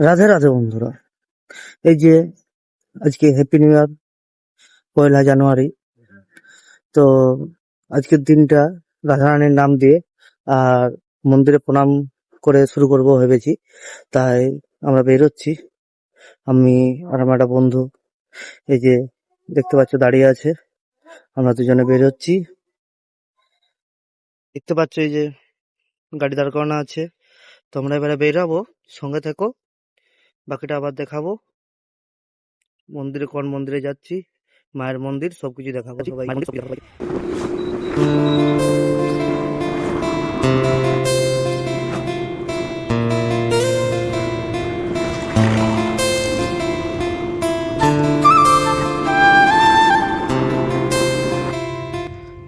রাধে রাধে বন্ধুরা। এই যে আজকে হ্যাপি নিউ ইয়ার পয়লা জানুয়ারি। তো আজকের দিনটা রাধারানীর নাম দিয়ে আর মন্দিরে প্রণাম করে শুরু করব ভেবেছি। তাই আমরা বেরোচ্ছি। আমি আর আমার একটা বন্ধু এই যে দেখতে পাচ্ছ দাঁড়িয়ে আছে। আমরা দুজনে বেরোচ্ছি। দেখতে পাচ্ছ এই যে গাড়ি দাঁড় করানো আছে। তো আমরা এবারে বেরাবো, সঙ্গে থেকো। বাকিটা আবার দেখাবো। মন্দিরে কোন মন্দিরে যাচ্ছি মায়ের মন্দির সবকিছু দেখাবো সবাই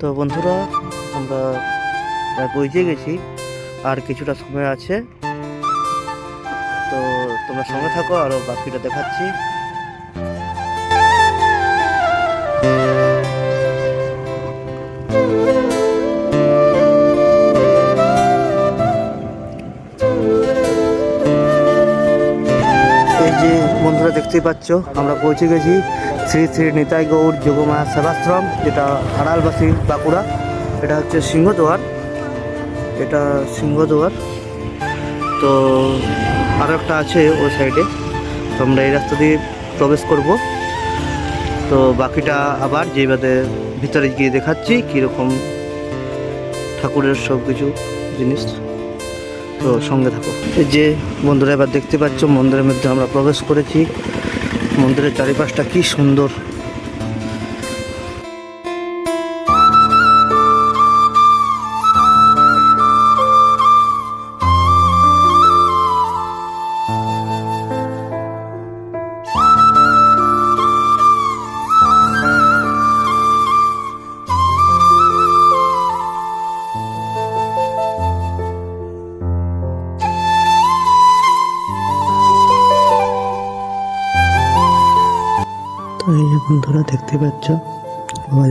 তো বন্ধুরা আমরা পৌঁছে গেছি। আর কিছুটা সময় আছে। তোমরা সঙ্গে থাকো, আরও বাকিটা দেখাচ্ছি। যে দেখতেই পাচ্ছ, আমরা পৌঁছে গেছি শ্রী শ্রী নিতাই গৌর যোগমা সেবাশ্রম, যেটা আড়ালবাসী বাঁকুড়া। এটা হচ্ছে সিংহদুয়ার এটা সিংহদুয়ার তো আরও একটা আছে ওই সাইডে তো আমরা এই রাস্তা দিয়ে প্রবেশ করব। তো বাকিটা আবার যেভাবে ভিতরে গিয়ে দেখাচ্ছি, কীরকম ঠাকুরের সব কিছু জিনিস। তো সঙ্গে থাকো। যে বন্ধুরা এবার দেখতে পাচ্ছ, মন্দিরের মধ্যে আমরা প্রবেশ করেছি। মন্দিরের চারিপাশটা কি সুন্দর। বন্ধুরা দেখতে পাচ্ছ? বাবা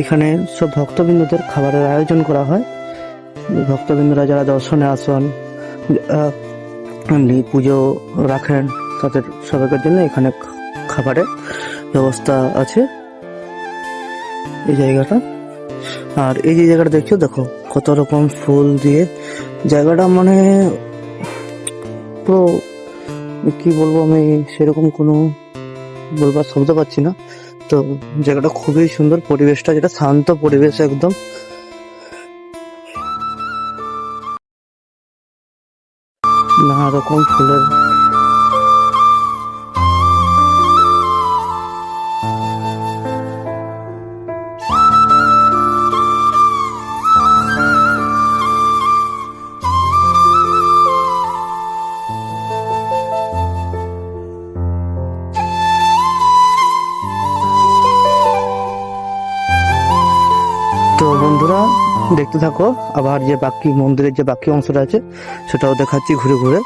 এখানে সব ভক্তবৃন্দদের খাবারের আয়োজন করা হয়। ভক্তবৃন্দরা যারা দর্শনে আসন এমনি পুজো রাখেন, তাদের সবাইকার জন্য এখানে খাবারের ব্যবস্থা আছে। এই জায়গাটা। আর এই যে জায়গাটা দেখছ, দেখো, কত রকম ফুল দিয়ে জায়গাটা মানে পুরো, কি বলব আমি, সেরকম কোনো বলবার শব্দ পাচ্ছি না। তো জায়গাটা খুবই সুন্দর পরিবেশটা যেটা শান্ত পরিবেশ একদম। নানা রকম ফুলের দেখতে থাকো, আবার যে বাকি মন্দিরের যে বাকি অংশটা আছে, সেটাও দেখাচ্ছি ঘুরে ঘুরে।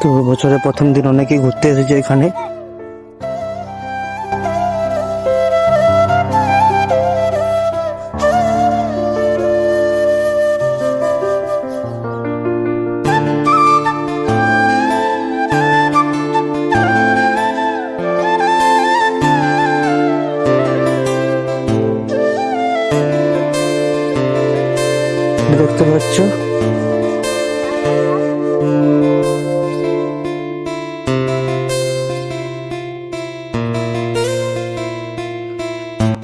তো বছরের প্রথম দিন অনেকেই ঘুরতে এসেছে এখানে। দেখতে পাচ্ছ?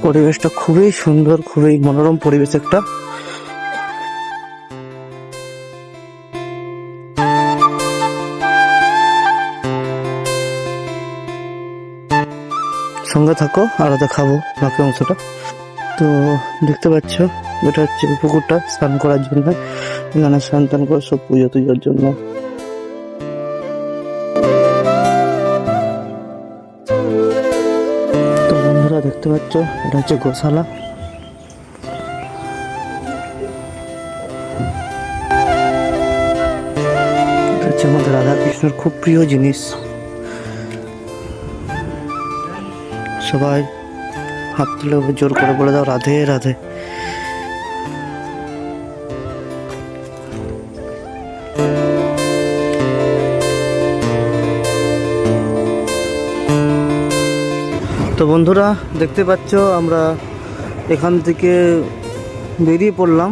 পরিবেশটা খুবই সুন্দর, খুবই মনোরম পরিবেশ একটা। সঙ্গে থাকো, আরও খাব বাকি অংশটা। তো দেখতে পাচ্ছ এটা হচ্ছে পুকুরটা, স্নান করার জন্য। এখানে স্নান টান করে সব পুজো টুজোর জন্য। তো বন্ধুরা, দেখতে পাচ্ছ, এটা হচ্ছে গোশালা। হচ্ছে আমাদের রাধা কৃষ্ণর খুব প্রিয় জিনিস। সবাই হাত তুলে জোর করে বলে দাও, রাধে রাধে। তো বন্ধুরা দেখতে পাচ্ছ আমরা এখান থেকে বেরিয়ে পড়লাম।